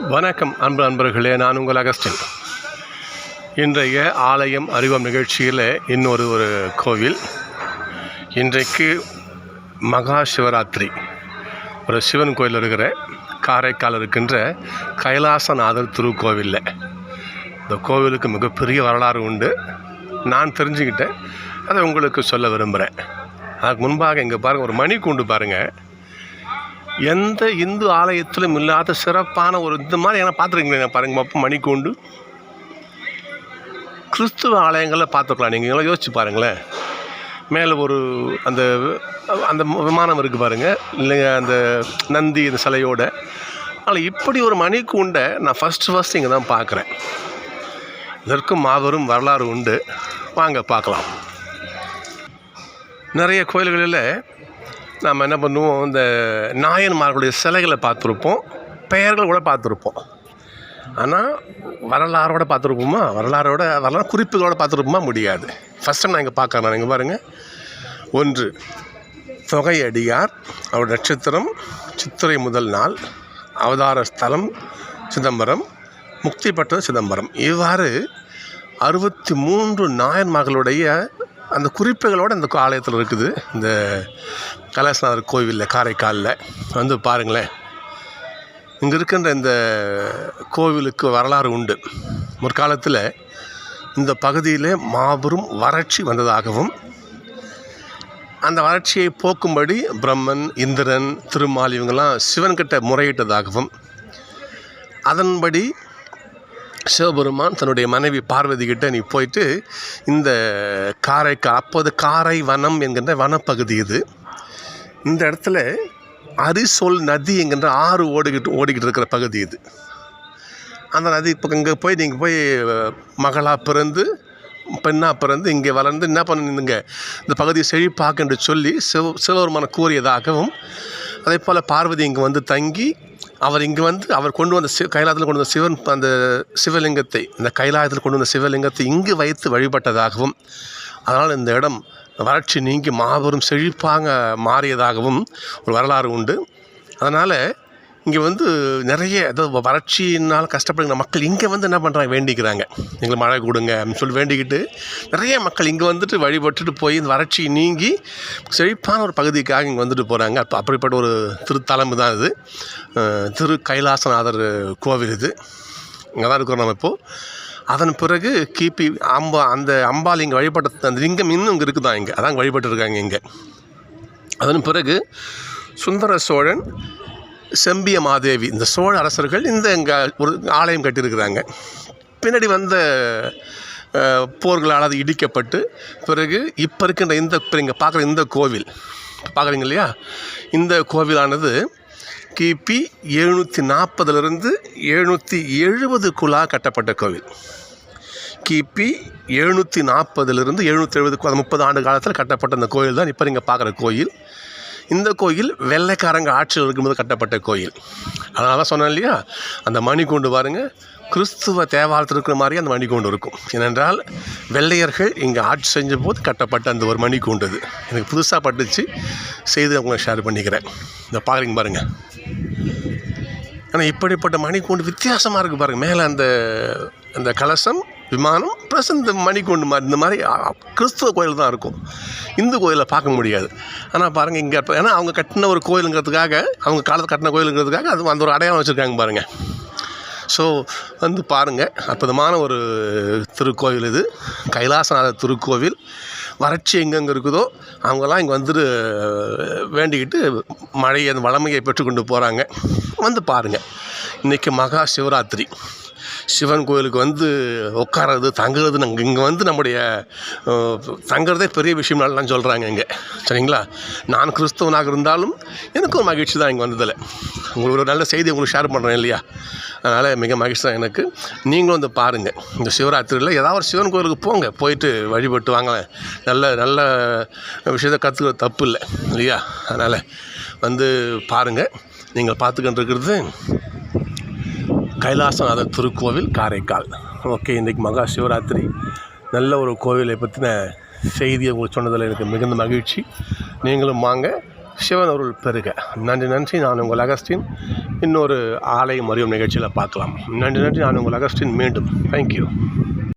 வணக்கம் அன்பு அன்பர்களே நான் உங்கள் அகஸ்டின். இன்றைய ஆலயம் அறிவம் நிகழ்ச்சியில் இன்னொரு ஒரு கோவில். இன்றைக்கு மகா சிவராத்திரி. ஒரு சிவன் கோயில் இருக்கிற காரைக்கால் இருக்கின்ற கைலாசநாதர் திருக்கோவிலில். இந்த கோவிலுக்கு மிகப்பெரிய வரலாறு உண்டு. நான் தெரிஞ்சுக்கிட்டேன். அதை உங்களுக்கு சொல்ல விரும்புகிறேன் அதுக்கு முன்பாக இங்கே பாருங்கள் ஒரு மணி கூண்டு பாருங்கள் எந்த இந்து ஆலயத்திலும் இல்லாத சிறப்பான ஒரு இந்த மாதிரி என்ன பார்த்துருக்கீங்களா? பாருங்க அப்போ மணிக்கூண்டு. கிறிஸ்துவ ஆலயங்களில் பார்த்துக்கலாம் நீங்கள் யோசிச்சு பாருங்களேன். மேலே ஒரு அந்த அந்த விமானம் இருக்குது பாருங்கள் இல்லைங்க அந்த நந்தி இந்த சிலையோட. ஆனால் இப்படி ஒரு மணிக்கூண்டை நான் ஃபஸ்ட்டு ஃபஸ்ட் இங்கே தான் பார்க்குறேன். இதற்கும் மாபெரும் வரலாறு உண்டு. வாங்க பார்க்கலாம். நிறைய கோயில்களில் நாம் என்ன பண்ணுவோம் இந்த நாயன்மார்களுடைய சிலைகளை பார்த்துருப்போம். பெயர்கள் கூட பார்த்துருப்போம். ஆனால் வரலாறோட பார்த்துருப்போமா? வரலாறோட வரலாறு குறிப்புகளோட பார்த்துருப்போமா? முடியாது. ஃபஸ்ட் டைம் நான் இங்கே பார்க்குறேன் இங்கே பாருங்கள் ஒன்று தொகையடியார் அவர் நட்சத்திரம் சித்திரை முதல் நாள் அவதார ஸ்தலம் சிதம்பரம் முக்தி பெற்றது சிதம்பரம். இவ்வாறு அறுபத்தி மூன்று நாயன்மார்களுடைய அந்த குறிப்புகளோடு இந்த ஆலயத்தில் இருக்குது. இந்த கைலாசநாதர் கோவிலில் காரைக்காலில். வந்து பாருங்களேன். இங்கே இருக்கின்ற இந்த கோவிலுக்கு வரலாறு உண்டு. முற்காலத்தில் இந்த பகுதியில் மாபெரும் வறட்சி வந்ததாகவும் அந்த வறட்சியை போக்கும்படி பிரம்மன் இந்திரன் திருமால் இவங்கெல்லாம் சிவன்கிட்ட முறையிட்டதாகவும் அதன்படி சிவபெருமான் தன்னுடைய மனைவி பார்வதி கிட்ட நீ போயிட்டு இந்த காரைக்கால் அப்போது காரை வனம் என்கின்ற வனப்பகுதி இது. இந்த இடத்துல அரிசோல் நதி என்கின்ற ஆறு ஓடிக்கிட்டு ஓடிக்கிட்டு இருக்கிற பகுதி இது. அந்த நதி இப்போ இங்கே போய் நீங்கள் போய் மகளாக பிறந்து பெண்ணாக பிறந்து இங்கே வளர்ந்து என்ன பண்ணுங்க இந்த பகுதியை செழிப்பாக்கு என்று சொல்லி சிவ சிவபெருமான கூறியதாகவும் அதே போல் பார்வதி இங்கே வந்து தங்கி அவர் இங்கே வந்து அவர் கொண்டு வந்த சிவ கைலாயத்தில் கொண்டு வந்த சிவன் அந்த சிவலிங்கத்தை இந்த கைலாயத்தில் கொண்டு வந்த சிவலிங்கத்தை இங்கு வைத்து வழிபட்டதாகவும் அதனால் இந்த இடம் வறட்சி நீங்கி மாபெரும் செழிப்பாக மாறியதாகவும் ஒரு வரலாறு உண்டு. அதனால் இங்கே வந்து நிறைய ஏதோ வறட்சினால் கஷ்டப்படுகிற மக்கள் இங்கே வந்து என்ன பண்ணுறாங்க வேண்டிக்கிறாங்க. எங்களுக்கு மழை கொடுங்க அப்படின்னு சொல்லி வேண்டிக்கிட்டு நிறைய மக்கள் இங்கே வந்துட்டு வழிபட்டுட்டு போய் இந்த வறட்சி நீங்கி செழிப்பான ஒரு பகுதிக்காக இங்கே வந்துட்டு போகிறாங்க அப்போ அப்படிப்பட்ட ஒரு திருத்தலம் தான் இது. திரு கைலாசநாதர் கோவில் இது. இங்கே தான் இருக்கிறோம் நம்ம இப்போது அதன் பிறகு கிபி அம்பா அந்த அம்பாள் இங்கே வழிபட்ட அந்த லிங்கம் இன்னும் இங்கே இருக்குதான் இங்கே. அதான் வழிபட்டுருக்காங்க இங்கே. அதன் பிறகு சுந்தர சோழன் செம்பிய மாதேவி இந்த சோழ அரசர்கள் இந்த இங்கே ஒரு ஆலயம் கட்டியிருக்கிறாங்க. பின்னாடி வந்த போர்களால் அது இடிக்கப்பட்டு பிறகு இப்போ இருக்கின்ற இந்த இப்போ இங்கே பார்க்குற இந்த கோவில் பார்க்குறீங்க இல்லையா இந்த கோவிலானது கிபி எழுநூற்றி நாற்பதுலேருந்து எழுநூற்றி எழுபதுக்குள்ளாக கட்டப்பட்ட கோவில். கிபி எழுநூற்றி நாற்பதுலேருந்து எழுநூற்றி எழுபது முப்பது ஆண்டு காலத்தில் கட்டப்பட்ட இந்த கோயில் தான் இப்போ நீங்கள் பார்க்குற கோயில். இந்த கோயில் வெள்ளைக்காரங்க ஆட்சியில் இருக்கும்போது கட்டப்பட்ட கோயில். அதனால தான் சொன்னேன் இல்லையா? அந்த மணிக்கூண்டு பாருங்கள் கிறிஸ்துவ தேவாலயத்தில் இருக்கிற மாதிரி அந்த மணிக்கூண்டு இருக்கும். ஏனென்றால் வெள்ளையர்கள் இங்கே ஆட்சி செஞ்ச போது கட்டப்பட்ட அந்த ஒரு மணிக்கூண்டு இது எனக்கு புதுசாக பட்டுச்சு. செய்து அவங்க ஷேர் பண்ணிக்கிறேன். இந்த பார்க்குறீங்க பாருங்கள் ஆனால் இப்படிப்பட்ட மணிக்கூண்டு வித்தியாசமாக இருக்குது பாருங்கள் மேலே அந்த அந்த கலசம் விமானம் ப்ளஸ் இந்த மணிக்கூண்டு மாதிரி இந்த மாதிரி கிறிஸ்துவ கோயில் தான் இருக்கும். இந்து கோயிலை பார்க்க முடியாது. ஆனால் பாருங்கள் இங்கே இப்போ ஏன்னா அவங்க கட்டின ஒரு கோயிலுங்கிறதுக்காக அவங்க காலத்தில் கட்டின கோயிலுங்கிறதுக்காக அது அந்த ஒரு அடையாளம் வச்சுருக்காங்க பாருங்கள் ஸோ வந்து பாருங்கள் அற்புதமான ஒரு திருக்கோவில் இது. கைலாசநாதர் திருக்கோவில். வறட்சி எங்கெங்கே இருக்குதோ அவங்கெல்லாம் இங்கே வந்துட்டு வேண்டிக்கிட்டு மழையை அந்த வளமையை பெற்றுக்கொண்டு போகிறாங்க வந்து பாருங்கள் இன்றைக்கி மகா சிவராத்திரி. சிவன் கோயிலுக்கு வந்து உட்கார்றது தங்குறது நாங்கள் இங்கே வந்து நம்முடைய தங்குறதே பெரிய விஷயம் சொல்கிறாங்க இங்கே. சரிங்களா? நான் கிறிஸ்தவனாக இருந்தாலும் எனக்கும் மகிழ்ச்சி தான் இங்கே வந்ததில். உங்களுக்கு ஒரு நல்ல செய்தி உங்களுக்கு ஷேர் பண்ணுறேன் இல்லையா? அதனால் மிக மகிழ்ச்சி தான் எனக்கு. நீங்களும் வந்து பாருங்கள் இந்த சிவராத்திரியில் ஏதாவது ஒரு சிவன் கோயிலுக்கு போங்க. போயிட்டு வழிபட்டு வாங்களேன் நல்ல நல்ல விஷயத்தை கற்றுக்கிறது தப்பு இல்லை. இல்லையா? அதனால் வந்து பாருங்கள் நீங்கள் பார்த்துக்கிட்டு இருக்கிறது கைலாசநாதர் திருக்கோவில் காரைக்கால். ஓகே இன்றைக்கி மகா சிவராத்திரி. நல்ல ஒரு கோவிலை பற்றின செய்தியை உங்களுக்கு சொன்னதில் எனக்கு மிகுந்த மகிழ்ச்சி. நீங்களும் வாங்க சிவன் அருள் பெருக நன்றி நன்றி. நான் உங்கள் அகஸ்டின். இன்னொரு ஆலயம் மறியும் நிகழ்ச்சியில் பார்க்கலாம். நன்றி நன்றி. நான் உங்கள் அகஸ்டின் மீண்டும். தேங்க்யூ